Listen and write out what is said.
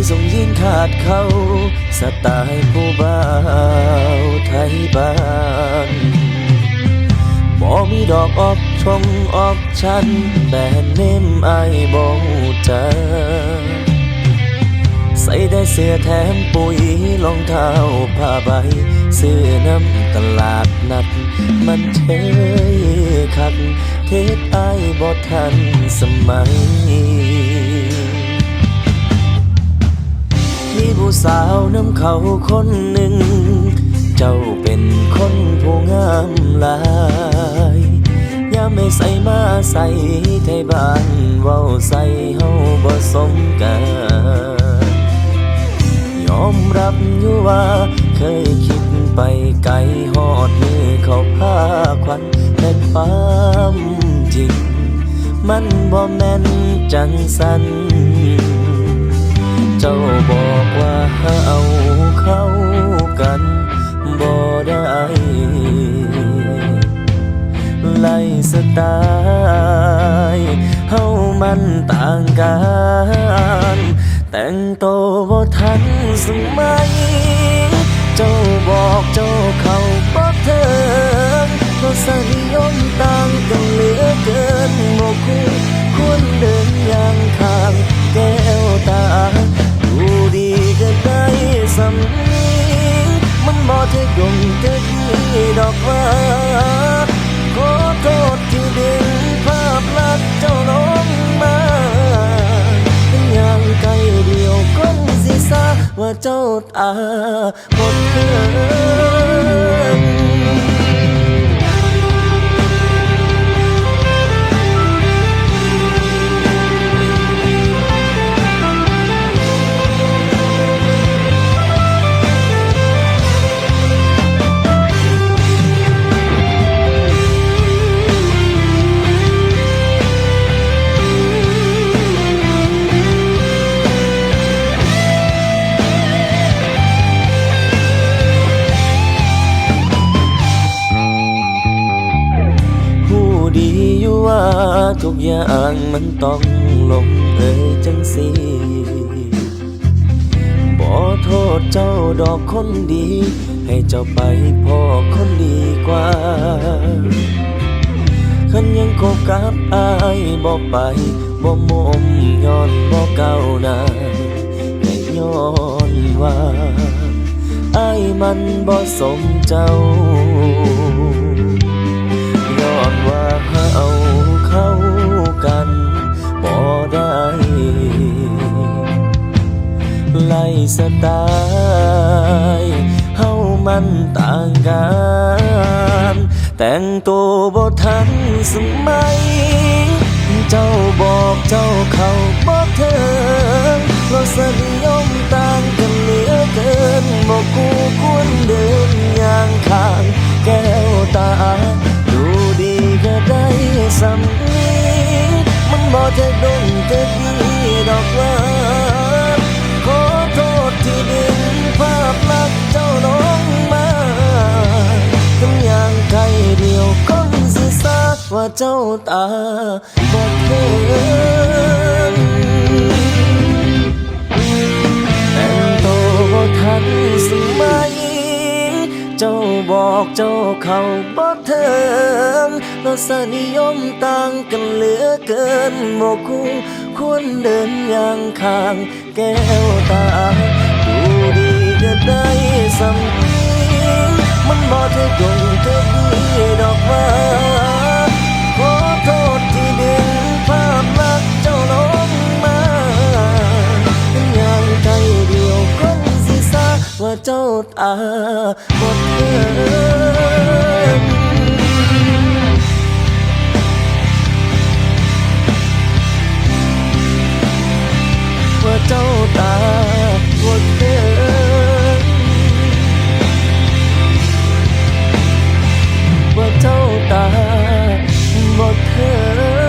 ส่ทรงยีนขาดเขาสไตล์ผู้บ่าวไทยบ้านบ่มีดอกออกชงออกชันแบรนด์เนมไอบ่ฮู้จักใส่ได้เสื้อแถมปุ๋ยรองเท้าผ้าใบซื้อน้ำตลาดนัด มันเชยคักเทศไอบ่ทันสมัย ผู้สาวน้ำเขาคนหนึ่ง เจ้าเป็นคนผู้งามหลายยามไม่ใส่มาใส่ไทยบ้านเว้าใส่เฮาบ่สมกันยอมรับอยู่ว่าเคยคิดไปไกลหอดมือเขาพาควันแต่ความจริง มันบ่แม่นจังสัน เจ้าบอกว่ เอาเข้ากันบ่ได้ไล่สไตล์เฮามันต่างกัน แต่งโตบ่ทันสมัย เจ้าบอกเจ้าเข้าบ่เถิงรสนิยมต่างกันเหลือเกินบ่คู่ เจ้าตาหมดเทิง ทุกอย่างมันต้องลงเอยจังสีบ่โทษเจ้าดอกคนดี ให้เจ้าไปพ่อคนดีกว่าคันยังคบกับอายบ่ไปบ่มมย้อนบ่เก้านาแต่ย้อนว่าอายมันบ่สมเจ้า ไล่สไตล์เฮามันต่างกัน แต่งตัวบ่ทันสมัย เจ้าบอกเจ้าเข้าบ่เถิงราสนิยมต่างกันเหลือเกินบ่คู่ควรเดินอย่างข้างแก้วตา ดูดีก็ได้สำนีมันบ่จะดงจะดี ว่าเจ้าตาบอดเทิงแต่งโตวบ่ทันสมัย เจ้าบอกเจ้าเข้าบ่เทิงรสนิยมต่างกันเหลือเกินบ่คู่ควรเดินอย่างข้างแก้วตา ดูดีก็ได้สำนีมันบ่เท่กงเท่ดีดอกว่า เจ้าตาบดเทิงว่าเจ้าตาบดเทิงว่าเจ้าตาบดเทิง